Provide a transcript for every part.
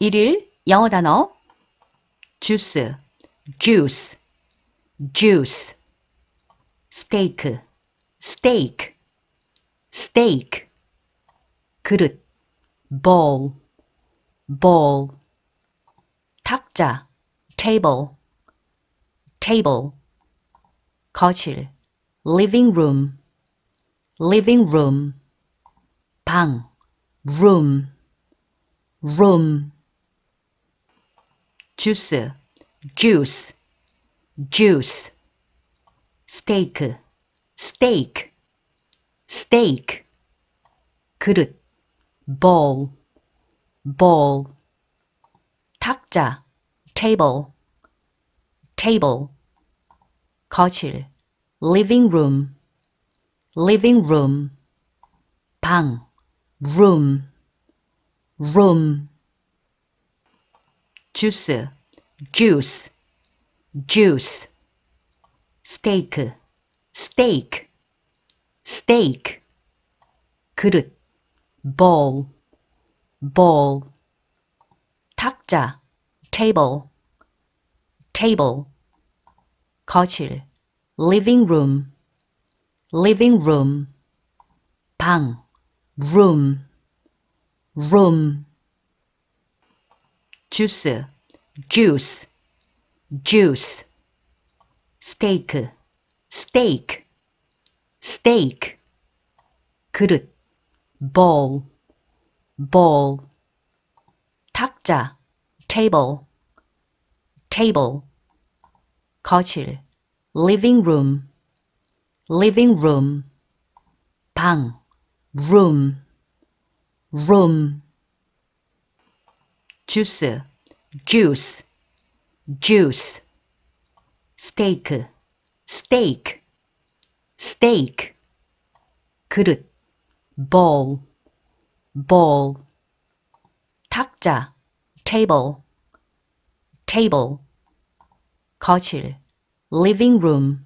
1일 영어 단어 juice, juice, juice steak, steak, steak 그릇 bowl, bowl 탁자 table, table 거실 living room, living room 방 room, room juice, juice, juice steak, steak, steak 그릇 bowl, bowl 탁자 table, table 거실 living room, living room 방 room, room juice, juice, juice steak, steak, steak 그릇 bowl, bowl 탁자 table, table 거실 living room, living room 방 room, room juice, juice, juice steak, steak, steak 그릇 bowl, bowl 탁자 table, table 거실 living room, living room 방 room, room juice, juice, juice steak, steak, steak 그릇 bowl, bowl 탁자 table, table 거실 living room,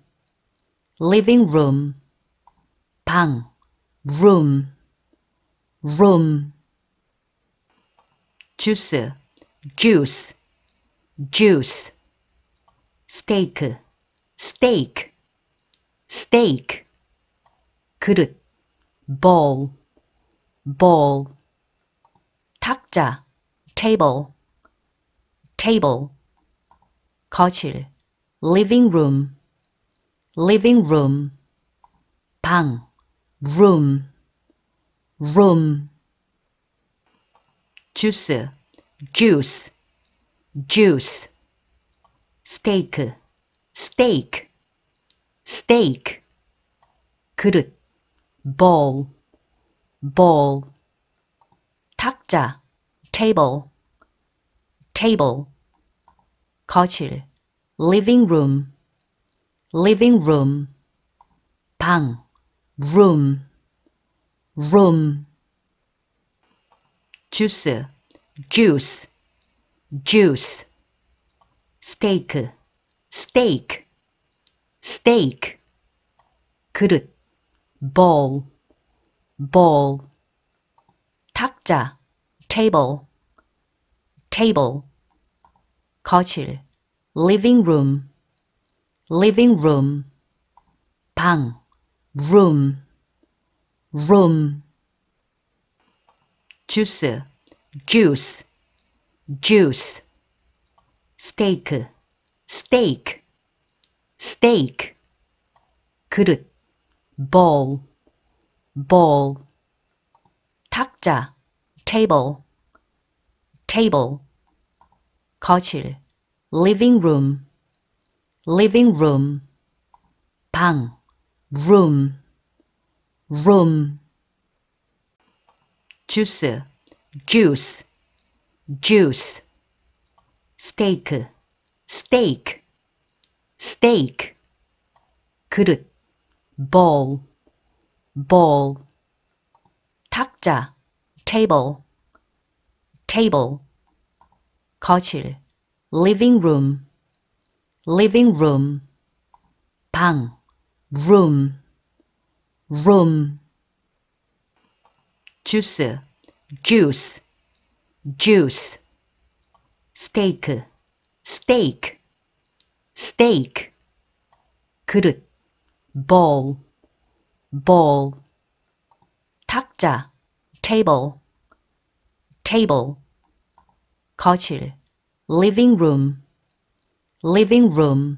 living room 방 room, room juice, juice, juice steak, steak, steak 그릇 bowl, bowl 탁자 table, table 거실 living room, living room 방 room, room juice, juice, juice steak, steak, steak 그릇 bowl, bowl 탁자 table, table 거실 living room, living room 방 room, room juice, juice, juice steak, steak, steak 그릇 bowl, bowl 탁자 table, table 거실 living room, living room 방 room, room juice, juice, juice steak, steak, steak 그릇 bowl, bowl 탁자 table, table 거실 living room, living room 방 room, room juice, juice, juice steak, steak, steak 그릇 bowl, bowl 탁자 table, table 거실 living room, living room 방 room, room juice, juice, juice steak, steak, steak. 그릇, bowl, bowl. 탁자, table, table. 거실, living room, living room.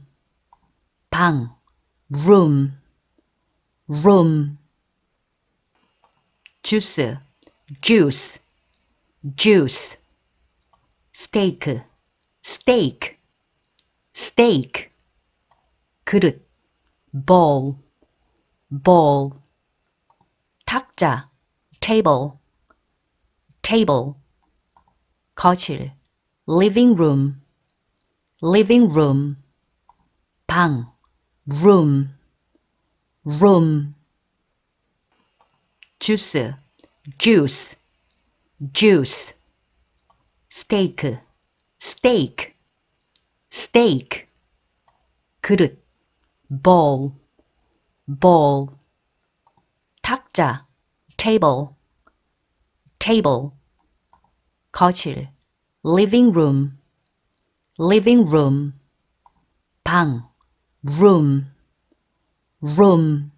방, room, room. 주스, juice, juice. steak, steak, steak. 그릇, bowl, bowl. 탁자, table, table. 거실, living room, living room. 방, room, room. 주스, juice, juice. steak, steak, steak. 그릇, bowl, bowl. 탁자, table, table. 거실, living room, living room. 방, room, room.